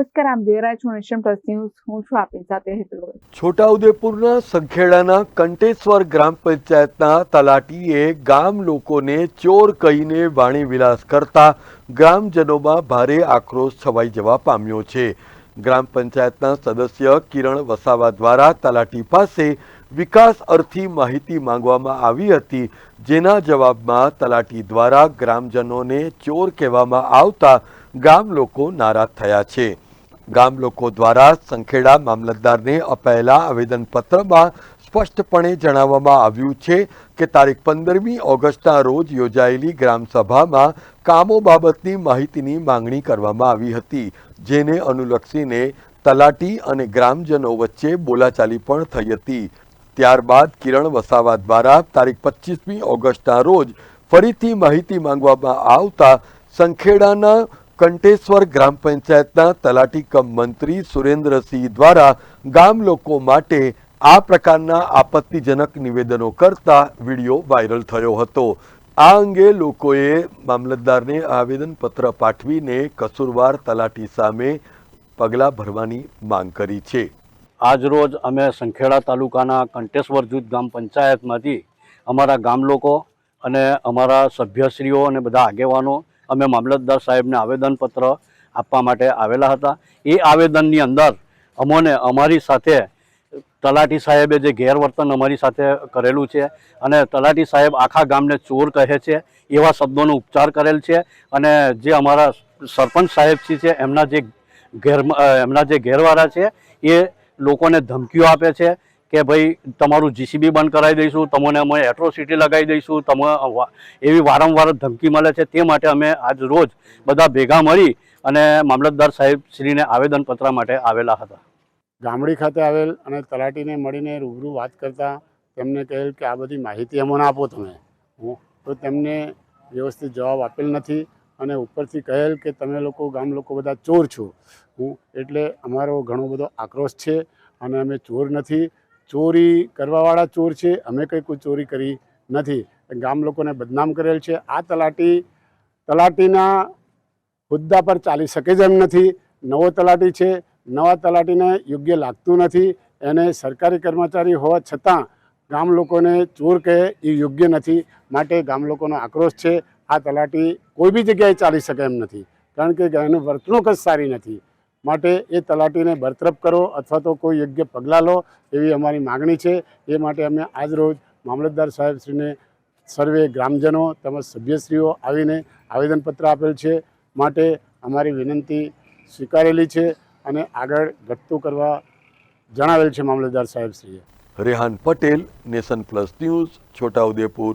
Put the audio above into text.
નમસ્કાર, આમ છો નેશન પ્લસ હું છું આપની સાથે હેતુ. છોટાઉદેપુરના સંખેડાના કંટેશ્વર ગ્રામ પંચાયતના તલાટીએ ગામ લોકોને ચોર કહીને વાણી વિલાસ કરતા ગ્રામજનોમાં ભારે આક્રોશ છવાઈ જવા પામ્યો છે. ગ્રામ પંચાયતના સદસ્ય કિરણ વસાવા દ્વારા તલાટી પાસે વિકાસ અર્થી માહિતી માંગવામાં આવી હતી, જેના જવાબમાં તલાટી દ્વારા ગ્રામજનોને ચોર કહેવામાં આવતા ગામ લોકો નારાજ થયા છે. ગામ લોકો દ્વારા સંખેડા મામલતદારને અપાયેલા આવેદનપત્રમાં સ્પષ્ટપણે જણાવવામાં આવ્યું છે કે તારીખ પંદરમી ઓગસ્ટના રોજ યોજાયેલી ગ્રામસભામાં કામો બાબતની માહિતીની માંગણી કરવામાં આવી હતી, જેને અનુલક્ષીને તલાટી અને ગ્રામજનો વચ્ચે બોલાચાલી પણ થઈ હતી. ત્યારબાદ કિરણ વસાવા દ્વારા તારીખ પચીસમી ઓગસ્ટના રોજ ફરીથી માહિતી માંગવામાં આવતા સંખેડાના કંટેશ્વર ગ્રામ પંચાયતના તલાટી કમ મંત્રી સુરેન્દ્રસિંહ દ્વારા ગામ લોકો માટે આ પ્રકારના આપત્તિજનક નિવેદનો કરતા વીડિયો વાયરલ થયો હતો. આ અંગે લોકોએ મામલતદારને આવેદનપત્ર પાઠવીને કસૂરવાર તલાટી સામે પગલાં ભરવાની માંગ કરી છે. આજરોજ અમે સંખેડા તાલુકાના કંટેશ્વર જૂથ ગ્રામ પંચાયતમાંથી અમારા ગામ લોકો અને અમારા સભ્યશ્રીઓ અને બધા આગેવાનો અમે મામલતદાર સાહેબને આવેદનપત્ર આપવા માટે આવેલા હતા. એ આવેદનની અંદર અમોને અમારી સાથે તલાટી સાહેબે જે ગેરવર્તન અમારી સાથે કરેલું છે અને તલાટી સાહેબ આખા ગામને ચોર કહે છે, એવા શબ્દોનો ઉપચાર કરેલ છે અને જે અમારા સરપંચ સાહેબજી છે એમના જે ગેર એમના જે ઘેરવાળા છે, એ લોકોને ધમકીઓ આપે છે કે ભાઈ તમારું જીસીબી બંધ કરાવી દઈશું, તમને અમે એટ્રોસિટી લગાવી દઈશું, તમે એવી વારંવાર ધમકી મળે છે, તે માટે અમે આજ રોજ બધા ભેગા મળી અને મામલતદાર સાહેબ શ્રીને આવેદનપત્ર માટે આવેલા હતા. ગામડી ખાતે આવેલ અને તલાટીને મળીને રૂબરૂ વાત કરતાં તેમને કહેલ કે આ બધી માહિતી અમને આપો તમે. હું, તો તેમને વ્યવસ્થિત જવાબ આપેલ નથી અને ઉપરથી કહેલ કે તમે લોકો ગામ લોકો બધા ચોર છો. હું, એટલે અમારો ઘણો બધો આક્રોશ છે અને અમે ચોર નથી. ચોરી કરવાવાળા ચોર છે, અમે કંઈ કોઈ ચોરી કરી નથી. ગામ લોકોને બદનામ કરેલ છે. આ તલાટી, તલાટીના હોદ્દા પર ચાલી શકે જ એમ નથી. નવો તલાટી છે. નવા તલાટીને યોગ્ય લાગતું નથી. એને સરકારી કર્મચારી હોવા છતાં ગામ લોકોને ચોર કહે એ યોગ્ય નથી. માટે ગામ લોકોનો આક્રોશ છે. આ તલાટી કોઈ બી જગ્યાએ ચાલી શકે એમ નથી. કારણ કે એનું વર્તણૂક જ સારી નથી. માટે એ તલાટીને બરતરફ કરો અથવા તો કોઈ યોગ્ય પગલાં લો એવી અમારી માગણી છે. એ માટે અમે આજરોજ મામલતદાર સાહેબશ્રીને સર્વે ગ્રામજનો તેમજ સભ્યશ્રીઓ આવીને આવેદનપત્ર આપેલ છે. માટે અમારી વિનંતી સ્વીકારેલી છે અને આગળ ઘટતું કરવા જણાવેલ છે મામલતદાર સાહેબશ્રીએ Rehan Patel, nation plus news, Chhotaudepur.